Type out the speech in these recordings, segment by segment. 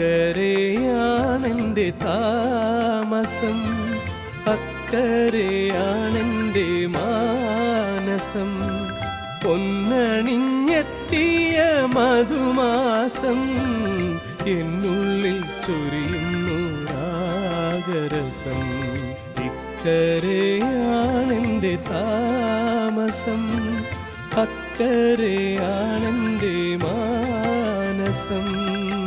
ഇക്കരയാണെന്റെ താമസം. അക്കരയാണെന്റെ മാനസം. പൊന്നണിഞ്ഞെത്തിയ മധുമാസം എന്നുള്ളിൽ ചൊരിയുന്നു രാഗരസം. ഇക്കരയാണെന്റെ താമസം. അക്കരയാണെന്റെ മാനസം.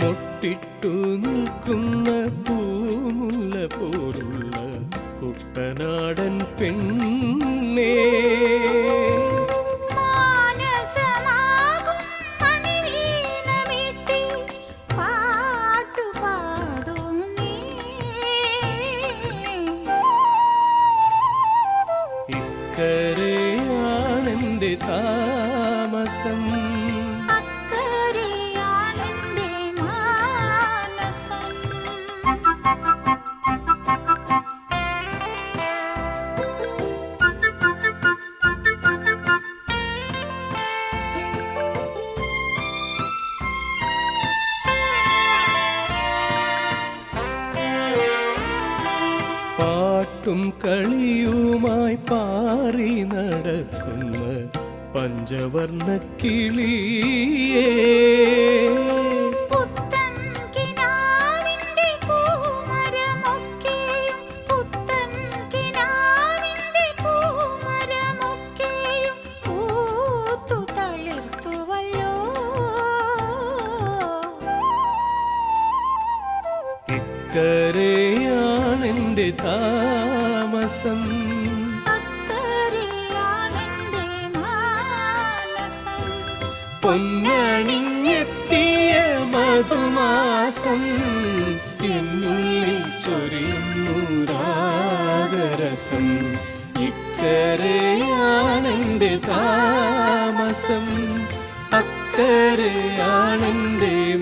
മൊട്ടിട്ടു നിൽക്കുന്ന പൂമുല്ല പോലുള്ള കുട്ടനാടൻ പെണ്ണേ. താമസം. പാട്ടും കളിയുമായി പാറി നടക്കുന്ന പഞ്ചവർണ കിളിയേ. പുത്തൻ ഇക്കരയാണെന്റെ താമസം. പൊന്നണിഞ്ഞെത്തിയ മധുമാസം എന്നുള്ളിൽ ചൊരിയുന്നു രാഗരസം. ഇക്കരയാണെന്റെ താമസം. അക്കരയാണെന്റെ